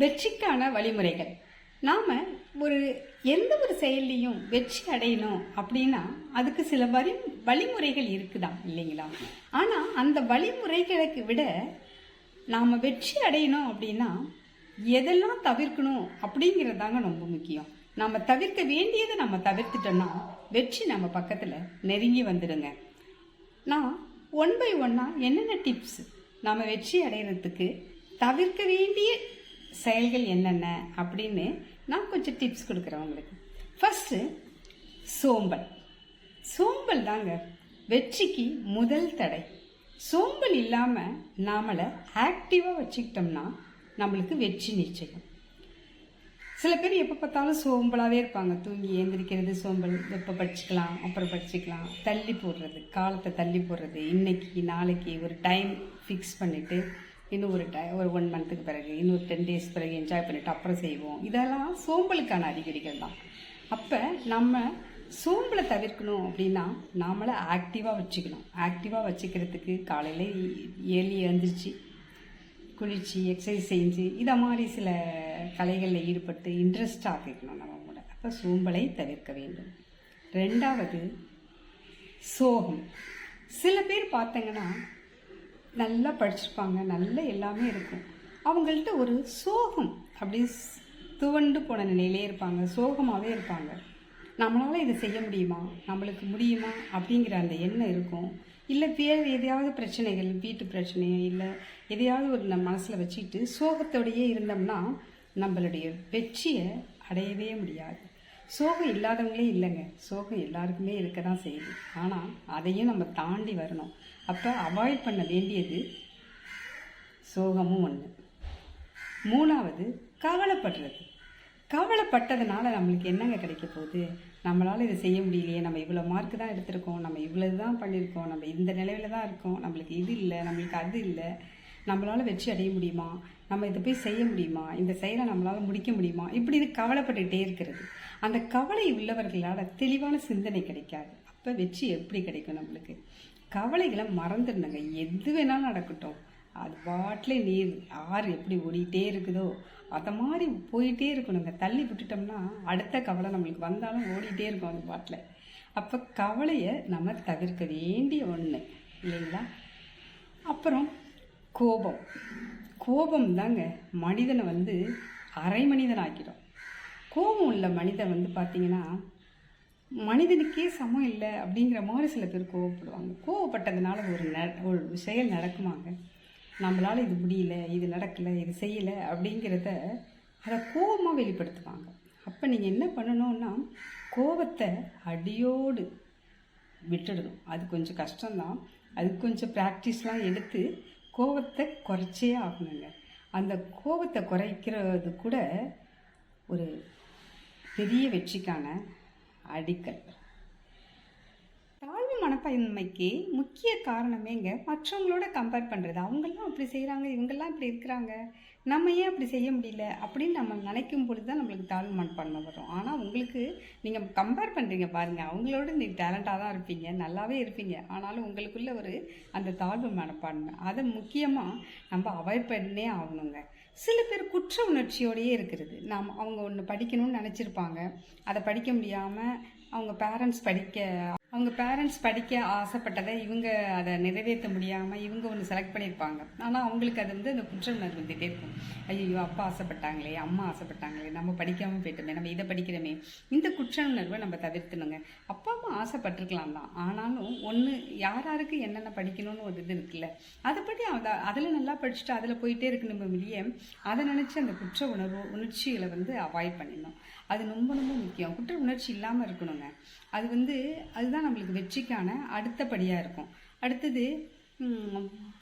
வெற்றிக்கான வழிமுறைகள். நாம் ஒரு எந்த ஒரு செயல்லையும் வெற்றி அடையணும் அப்படின்னா அதுக்கு சில வரி வழிமுறைகள் இருக்குதான் இல்லைங்களா? ஆனால் அந்த வழிமுறைகளுக்கு விட நாம் வெற்றி அடையணும் அப்படின்னா எதெல்லாம் தவிர்க்கணும் அப்படிங்கிறது ரொம்ப முக்கியம். நம்ம தவிர்க்க வேண்டியதை நம்ம தவிர்த்துட்டோம்னா வெற்றி நம்ம பக்கத்தில் நெருங்கி வந்துடுங்க. நான் ஒன் பை ஒன்னாக என்னென்ன டிப்ஸ் நம்ம வெற்றி அடைகிறதுக்கு தவிர்க்க வேண்டிய செயல்கள் என்னென்ன அப்படின்னு நான் கொஞ்சம் டிப்ஸ் கொடுக்குறேன் உங்களுக்கு. ஃபஸ்ட்டு சோம்பல். சோம்பல் தாங்க வெற்றிக்கு முதல் தடை. சோம்பல் இல்லாமல் நாமளை ஆக்டிவாக வச்சுக்கிட்டோம்னா நம்மளுக்கு வெற்றி நிச்சயம். சில பேர் எப்போ பார்த்தாலும் சோம்பலாகவே இருப்பாங்க. தூங்கி ஏந்திரிக்கிறது சோம்பல் எப்போ படிச்சுக்கலாம் அப்புறம் படிச்சுக்கலாம். தள்ளி போடுறது காலத்தை தள்ளி போடுறது இன்னைக்கு நாளைக்கு ஒரு டைம் ஃபிக்ஸ் பண்ணிவிட்டு இன்னும் ஒரு டை ஒரு ஒன் மந்த்துக்கு பிறகு இன்னொரு டென் டேஸ் பிறகு என்ஜாய் பண்ணிவிட்டு அப்புறம் செய்வோம். இதெல்லாம் சோம்பலுக்கான அறிகுறிகள் தான். அப்போ நம்ம சோம்பலை தவிர்க்கணும் அப்படின்னா நாமளை ஆக்டிவாக வச்சுக்கணும். ஆக்டிவாக வச்சுக்கிறதுக்கு காலையில் ஏழி எழுந்திரிச்சு குளிச்சு எக்ஸசைஸ் செஞ்சு இதை மாதிரி சில கலைகளில் ஈடுபட்டு இன்ட்ரெஸ்டாக ஆக்கிக்கணும் நம்ம கூட. அப்போ சோம்பலை தவிர்க்க வேண்டும். ரெண்டாவது சோகம். சில பேர் பார்த்தீங்கன்னா நல்லா படிச்சிருப்பாங்க நல்ல எல்லாமே இருக்கும். அவங்கள்ட்ட ஒரு சோகம் அப்படி ஸ்- துவண்டு போன நிலையிலே இருப்பாங்க சோகமாகவே இருப்பாங்க. நம்மளால் இதை செய்ய முடியுமா? நம்மளுக்கு முடியுமா? அப்படிங்கிற அந்த எண்ணம் இருக்கும். இல்லை வேறு எதையாவது பிரச்சனைகள் வீட்டு பிரச்சனையோ இல்லை எதையாவது ஒரு நம்ம மனசில் வச்சுக்கிட்டு சோகத்தோடையே இருந்தோம்னா நம்மளுடைய வெற்றியை அடையவே முடியாது. சோகம் இல்லாதவங்களே இல்லைங்க. சோகம் எல்லாருக்குமே இருக்க தான் செய்யுது. ஆனால் அதையும் நம்ம தாண்டி வரணும். அப்போ அவாய்ட் பண்ண வேண்டியது சோகமும் ஒன்று மூணாவது கவலைப்படுறது. கவலைப்பட்டதுனால நம்மளுக்கு என்னங்க கிடைக்க போகுது? நம்மளால் இதை செய்ய முடியலையே நம்ம இவ்வளோ மார்க் தான் எடுத்திருக்கோம் நம்ம இவ்வளோ தான் பண்ணியிருக்கோம் நம்ம இந்த நிலையில தான் இருக்கோம் நம்மளுக்கு இது இல்லை நம்மளுக்கு அது இல்லை நம்மளால் வெற்றி அடைய முடியுமா? நம்ம இதை போய் செய்ய முடியுமா? இந்த செயலை நம்மளால் முடிக்க முடியுமா? இப்படி இது கவலைப்பட்டுக்கிட்டே இருக்கிறது. அந்த கவலை உள்ளவர்களால் தெளிவான சிந்தனை கிடைக்காது. அப்போ வெற்றி எப்படி கிடைக்கும் நம்மளுக்கு? கவலைகளை மறந்துடணுங்க. எது வேணாலும் நடக்கட்டும். அது பாட்டில் நீர் ஆறு எப்படி ஓடிட்டே இருக்குதோ அதை மாதிரி போயிட்டே இருக்கணுங்க. தள்ளி விட்டுட்டோம்னா அடுத்த கவலை நம்மளுக்கு வந்தாலும் ஓடிட்டே இருக்கும் அந்த பாட்டில். அப்போ கவலையை நம்ம தவிர்க்க வேண்டிய ஒன்று இல்லைங்களா? அப்புறம் கோபம். கோபம் தாங்க மனிதனை வந்து அரை மனிதன் ஆக்கிடும் கோபம் உள்ள மனிதன் வந்து பார்த்தீங்கன்னா மனிதனுக்கே சமம் இல்லை அப்படிங்கிற மாதிரி சில பேர் கோவப்படுவாங்க. கோவப்பட்டதுனால ஒரு ந ஒரு செயல் நடக்குமாங்க. நம்மளால் இது முடியல இது நடக்கலை இது செய்யலை அப்படிங்கிறத அதை கோபமாக வெளிப்படுத்துவாங்க. அப்போ நீங்கள் என்ன பண்ணணும்னா கோபத்தை அடியோடு விட்டுடணும். அது கொஞ்சம் கஷ்டம்தான். அது கொஞ்சம் ப்ராக்டிஸ்லாம் எடுத்து கோபத்தை குறைச்சே ஆகணுங்க. அந்த கோபத்தை குறைக்கிறது கூட ஒரு பெரிய வெற்றிக்கான அடிக்கல். மனப்பான்மைக்கு முக்கிய காரணமேங்க மற்றவங்களோட கம்பேர் பண்ணுறது அவங்கெல்லாம் அப்படி செய்கிறாங்க இவங்கெல்லாம் இப்படி இருக்கிறாங்க. நம்ம ஏன் அப்படி செய்ய முடியல? அப்படின்னு நம்ம நினைக்கும் பொழுது தான் நம்மளுக்கு தாழ்வு மனப்பான்மை வரும். ஆனால் உங்களுக்கு நீங்கள் கம்பேர் பண்ணுறீங்க பாருங்கள் அவங்களோட நீ டேலண்டாக தான் இருப்பீங்க. நல்லாவே இருப்பீங்க. ஆனாலும் உங்களுக்குள்ள ஒரு அந்த தாழ்வு மனப்பான்மை. அதை முக்கியமாக நம்ம அவாய்ட் பண்ணே ஆகணுங்க. சில பேர் குற்ற உணர்ச்சியோடையே இருக்கிறது. நாம் அவங்க ஒன்று படிக்கணும்னு நினச்சிருப்பாங்க. அதை படிக்க முடியாமல் அவங்க பேரண்ட்ஸ் படிக்க அவங்க பேரண்ட்ஸ் படிக்க ஆசைப்பட்டதை இவங்க அதை நிறைவேற்ற முடியாமல் இவங்க ஒன்று செலக்ட் பண்ணியிருப்பாங்க. ஆனால் அவங்களுக்கு அது வந்து அந்த குற்ற உணர்வு வந்துகிட்டே இருக்கும். ஐயோ அப்பா ஆசைப்பட்டாங்களே அம்மா ஆசைப்பட்டாங்களே நம்ம படிக்காமல் போயிட்டோமே நம்ம இதை படிக்கிறோமே. இந்த குற்ற உணர்வை நம்ம தவிர்த்தணுங்க அப்பா அம்மா ஆசைப்பட்டிருக்கலாம் தான். ஆனாலும் ஒன்று யார் யாருக்கு என்னென்ன படிக்கணும்னு ஒரு இது இருக்குல்ல அதைப்படி அதை அதில் நல்லா படிச்சுட்டு அதில் போயிட்டே இருக்கணும் வெளியே அதை நினச்சி அந்த குற்ற உணர்வு உணர்ச்சிகளை வந்து அவாய்ட் பண்ணிடணும். அது ரொம்ப ரொம்ப முக்கியம். குற்ற உணர்ச்சி இல்லாமல் இருக்கணுங்க. அது வந்து அதுதான் நம்மளுக்கு வெற்றிக்கான அடுத்தபடியாக இருக்கும். அடுத்தது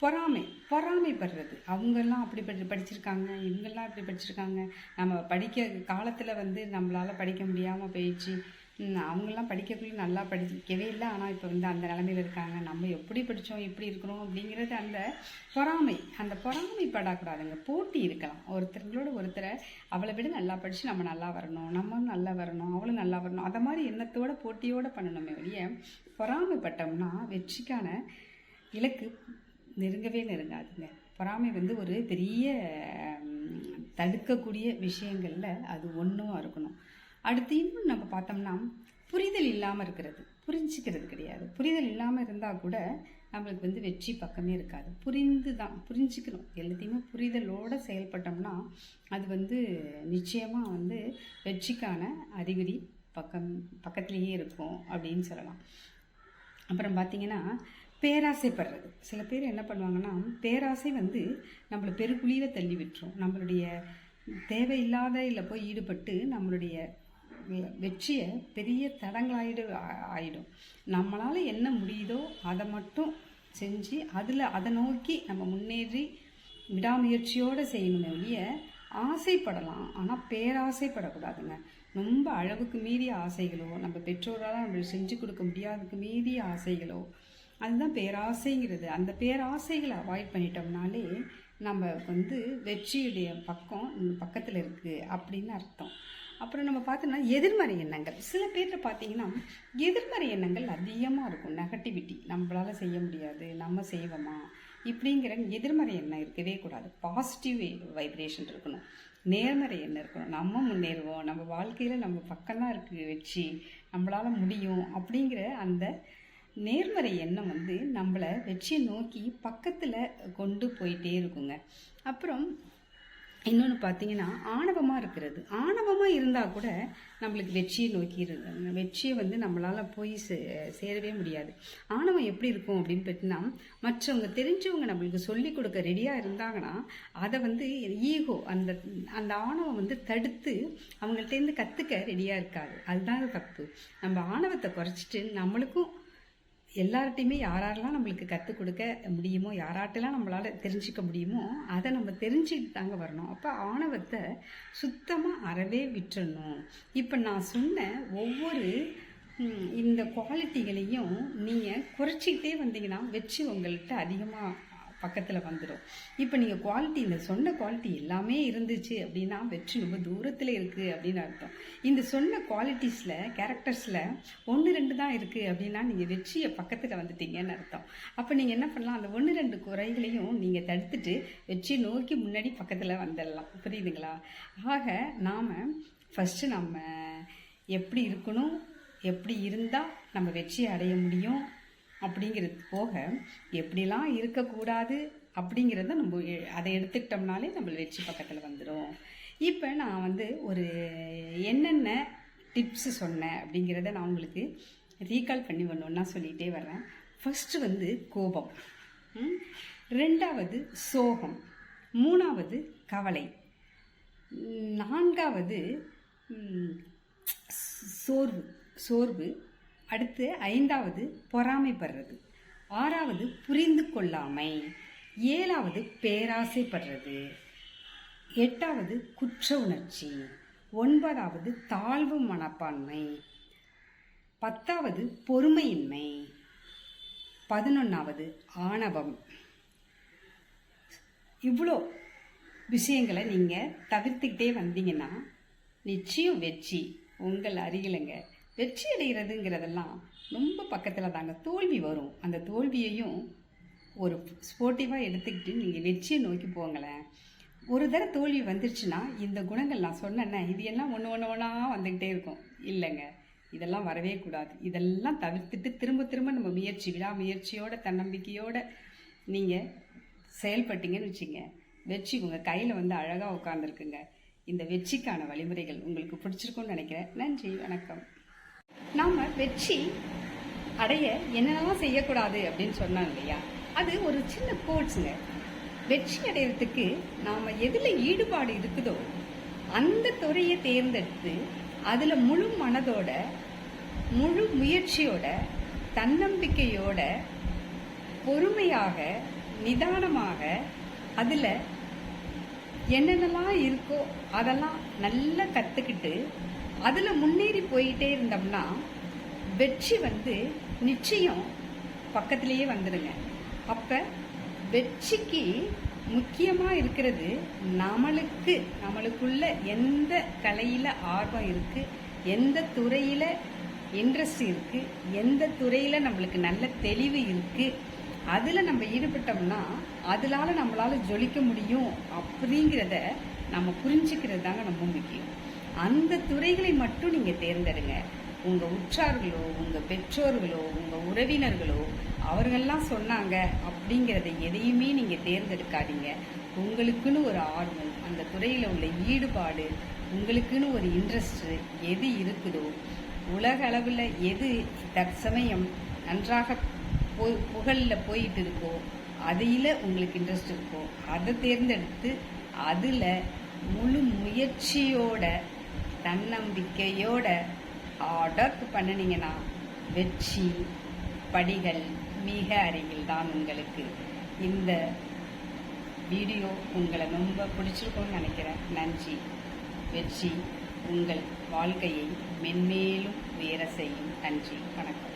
பொறாமை. பொறாமைப்படுறது. அவங்கெல்லாம் அப்படி படி படிச்சிருக்காங்க. இவங்கெல்லாம் இப்படி படிச்சிருக்காங்க. நம்ம படிக்க காலத்தில் வந்து நம்மளால் படிக்க முடியாமல் போயிடுச்சு. அவங்கெல்லாம் படிக்கக்குள்ளே நல்லா படிக்கவே இல்லை. ஆனால் இப்போ வந்து அந்த நிலமையில இருக்காங்க. நம்ம எப்படி படித்தோம் எப்படி இருக்கிறோம் அப்படிங்கிறது அந்த பொறாமை. அந்த பொறாமைப்படக்கூடாதுங்க போட்டி இருக்கலாம். ஒருத்தர்களோட ஒருத்தரை அவளை விட நல்லா படித்து நம்ம நல்லா வரணும். நம்மளும் நல்லா வரணும். அவளும் நல்லா வரணும். அதை மாதிரி எண்ணத்தோட போட்டியோடு பண்ணணுமே வெளிய பொறாமைப்பட்டோம்னா வெற்றிக்கான இலக்கு நெருங்கவே நெருங்காதுங்க. பொறாமை வந்து ஒரு பெரிய தடுக்கக்கூடிய விஷயங்களில் அது ஒன்றும் இருக்கணும். அடுத்து இன்னும் நம்ம பார்த்தோம்னா புரிதல் இல்லாமல் இருக்கிறது. புரிஞ்சுக்கிறது கிடையாது. புரிதல் இல்லாமல் இருந்தால் கூட நம்மளுக்கு வந்து வெற்றி பக்கமே இருக்காது. புரிந்து தான் புரிஞ்சுக்கணும். எல்லாத்தையுமே புரிதலோடு செயல்பட்டோம்னா அது வந்து நிச்சயமாக வந்து வெற்றிக்கான அறிகுறி பக்கம் பக்கத்துலேயே இருக்கும் அப்படின்னு சொல்லலாம். அப்புறம் பார்த்தீங்கன்னா பேராசைப்படுறது. சில பேர் என்ன பண்ணுவாங்கன்னா பேராசை வந்து நம்மளை பெருக்குழியில் தள்ளி விட்டுரும். நம்மளுடைய தேவையில்லாத இல்லை போய் ஈடுபட்டு நம்மளுடைய வெற்றியை பெரிய தடங்களாயிடு ஆயிடும். நம்மளால் என்ன முடியுதோ அதை மட்டும் செஞ்சு அதில் அதை நோக்கி நம்ம முன்னேறி விடாமுயற்சியோடு செய்யணுமே ஒழிய ஆசைப்படலாம். ஆனால் பேராசைப்படக்கூடாதுங்க. ரொம்ப அளவுக்கு மீறிய ஆசைகளோ நம்ம பெற்றோரால் நம்மளுக்கு செஞ்சு கொடுக்க முடியாததுக்கு மீறிய ஆசைகளோ அதுதான் பேராசைங்கிறது. அந்த பேராசைகளை அவாய்ட் பண்ணிட்டோம்னாலே நம்ம வந்து வெற்றியுடைய பக்கம் பக்கத்தில் இருக்குது அப்படின்னு அர்த்தம். அப்புறம் நம்ம பார்த்தோம்னா எதிர்மறை எண்ணங்கள். சில பேர்கிட்ட பார்த்தீங்கன்னா எதிர்மறை எண்ணங்கள் அதிகமாக இருக்கும். நெகட்டிவிட்டி நம்மளால் செய்ய முடியாது. நம்ம செய்வோமா? இப்படிங்கிற எதிர்மறை எண்ணம் இருக்கவே கூடாது. பாசிட்டிவ் வைப்ரேஷன் இருக்கணும். நேர்மறை எண்ணம் இருக்கணும். நம்ம முன்னேறுவோம். நம்ம வாழ்க்கையில் நம்ம பக்கம்லாம் இருக்குது வெற்றி. நம்மளால் முடியும் அப்படிங்கிற அந்த நேர்மறை எண்ணம் வந்து நம்மளை வெற்றியை நோக்கி பக்கத்தில் கொண்டு போயிட்டே இருக்குங்க. அப்புறம் இன்னொன்று பார்த்தீங்கன்னா ஆணவமாக இருக்கிறது. ஆணவமாக இருந்தால் கூட நம்மளுக்கு வெற்றியை நோக்கி வெற்றியை வந்து நம்மளால் போய் சே சேரவே முடியாது. ஆணவம் எப்படி இருக்கும் அப்படின்னு பார்த்தீங்கன்னா மற்றவங்க தெரிஞ்சவங்க நம்மளுக்கு சொல்லி கொடுக்க ரெடியாக இருந்தாங்கன்னா அதை வந்து ஈகோ அந்த அந்த ஆணவம் வந்து தடுத்து அவங்கள்ட்டேருந்து கற்றுக்க ரெடியாக இருக்காது. அதுதான் தப்பு. நம்ம ஆணவத்தை குறைச்சிட்டு நம்மளுக்கும் எல்லார்ட்டையுமே யாரெல்லாம் நம்மளுக்கு கற்றுக் கொடுக்க முடியுமோ யாராட்டெல்லாம் நம்மளால் தெரிஞ்சுக்க முடியுமோ அதை நம்ம தெரிஞ்சுக்கிட்டு தாங்க வரணும். அப்போ ஆணவத்தை சுத்தமாக அறவே விட்டுறணும். இப்போ நான் சொன்ன ஒவ்வொரு இந்த குவாலிட்டிகளையும் நீங்கள் குறைச்சிக்கிட்டே வந்தீங்கன்னா வெற்றி உங்கள்கிட்ட அதிகமாக பக்கத்தில் வந்துடும் இப்போ நீங்கள் குவாலிட்டி இந்த சொன்ன குவாலிட்டி எல்லாமே இருந்துச்சு அப்படின்னா வெற்றி ரொம்ப தூரத்தில் இருக்குது அப்படின்னு அர்த்தம். இந்த சொன்ன குவாலிட்டிஸில் கேரக்டர்ஸில் ஒன்று ரெண்டு தான் இருக்குது அப்படின்னா நீங்கள் வெற்றியை பக்கத்தில் வந்துட்டீங்கன்னு அர்த்தம். அப்போ நீங்கள் என்ன பண்ணலாம்? அந்த ஒன்று ரெண்டு குறைகளையும் நீங்கள் தடுத்துட்டு வெற்றியை நோக்கி முன்னாடி பக்கத்தில் வந்துடலாம் புரியுதுங்களா? ஆக நாம் ஃபஸ்ட்டு நம்ம எப்படி இருக்கணும்? எப்படி இருந்தால் நம்ம வெற்றியை அடைய முடியும்? அப்படிங்கிறது போக எப்படிலாம் இருக்கக்கூடாது அப்படிங்கிறத நம்ம எ- அதை எடுத்துக்கிட்டோம்னாலே நம்ம வெற்றி பக்கத்தில் வந்துடும் இப்போ நான் வந்து ஒரு என்னென்ன டிப்ஸ் சொன்னேன் அப்படிங்கிறத நான் உங்களுக்கு ரீகால் பண்ணி ஒன்று சொல்லிகிட்டே வர்றேன். ஃபஸ்ட்டு வந்து கோபம். ரெண்டாவது சோகம். மூணாவது கவலை. நான்காவது சோர்வு. சோர்வு. அடுத்து ஐந்தாவது பொறாமைப்படுறது. ஆறாவது புரிந்து கொள்ளாமை ஏழாவது பேராசைப்படுறது. எட்டாவது குற்ற உணர்ச்சி ஒன்பதாவது தாழ்வு மனப்பான்மை. பத்தாவது பொறுமையின்மை. பதினொன்றாவது ஆணவம். இவ்வளோ விஷயங்களை நீங்கள் தவிர்த்துக்கிட்டே வந்தீங்கன்னா நிச்சயம் வெற்றி. உங்கள் அருகிலங்க. வெற்றி அடைகிறதுங்கிறதெல்லாம் ரொம்ப பக்கத்தில் தாங்க. தோல்வி வரும். அந்த தோல்வியையும் ஒரு ஸ்போர்ட்டிவாக எடுத்துக்கிட்டு நீங்கள் வெற்றியை நோக்கி போங்களேன். ஒரு தடவை தோல்வி வந்துருச்சுன்னா இந்த குணங்கள் நான் சொன்னேன்னே இது எல்லாம் ஒன்று ஒன்று ஒன்றா வந்துக்கிட்டே இருக்கும். இல்லைங்க. இதெல்லாம் வரவே கூடாது. இதெல்லாம் தவிர்த்துட்டு திரும்ப திரும்ப நம்ம முயற்சி விடாமுயற்சியோட தன்னம்பிக்கையோட நீங்கள் செயல்பட்டீங்கன்னு வச்சுங்க வெற்றி உங்கள் கையில் வந்து அழகாக உட்காந்துருக்குங்க இந்த வெற்றிக்கான வழிமுறைகள் உங்களுக்கு பிடிச்சிருக்கும்னு நினைக்கிறேன். நன்றி. வணக்கம். நாம் வெற்றி அடைய என்னென்னலாம் செய்யக்கூடாது அப்படின்னு சொன்னோம் இல்லையா? அது ஒரு சின்ன கோட்ஸுங்க வெற்றி அடையிறதுக்கு நாம் எதில் ஈடுபாடு இருக்குதோ அந்த துறையை தேர்ந்தெடுத்து அதில் முழு மனதோட முழு முயற்சியோட தன்னம்பிக்கையோட பொறுமையாக நிதானமாக அதில் என்னென்னலாம் இருக்கோ அதெல்லாம் நல்லா கற்றுக்கிட்டு அதில் முன்னேறி போயிட்டே இருந்தோம்னா வெற்றி வந்து நிச்சயம் பக்கத்திலேயே வந்துடுங்க அப்போ வெற்றிக்கு முக்கியமாக இருக்கிறது நம்மளுக்கு நம்மளுக்குள்ள எந்த கலையில் ஆர்வம் இருக்குது எந்த துறையில் இன்ட்ரெஸ்ட் இருக்குது எந்த துறையில் நம்மளுக்கு நல்ல தெளிவு இருக்குது அதில் நம்ம ஈடுபட்டோம்னா அதனால நம்மளால் ஜொலிக்க முடியும் அப்படிங்கிறத நம்ம புரிஞ்சுக்கிறது தாங்க ரொம்ப முக்கியம். அந்த துறைகளை மட்டும் நீங்கள் தேர்ந்தெடுங்க. உங்கள் உற்றார்களோ உங்கள் பெற்றோர்களோ உங்கள் உறவினர்களோ அவர்கள்லாம் சொன்னாங்க அப்படிங்கிறத எதையுமே நீங்கள் தேர்ந்தெடுக்காதீங்க. உங்களுக்குன்னு ஒரு ஆர்வம் அந்த துறையில் உள்ள ஈடுபாடு உங்களுக்குன்னு ஒரு இன்ட்ரெஸ்ட்டு எது இருக்குதோ உலக அளவில் எது தற்சமயம் நன்றாக போ புகழில் போயிட்டு இருக்கோ அதில் உங்களுக்கு இன்ட்ரெஸ்ட் இருக்கோ அதை தேர்ந்தெடுத்து அதில் முழு முயற்சியோட தன்னம்பிக்கையோட ஆர்டர் பண்ணினீங்கன்னா வெற்றி படிகள் மிக அருகில் தான் உங்களுக்கு. இந்த வீடியோ உங்களை ரொம்ப பிடிச்சிருக்கும்னு நினைக்கிறேன். நன்றி. வெற்றி உங்கள் வாழ்க்கையை மென்மேலும் உயர செய்யும். நன்றி. வணக்கம்.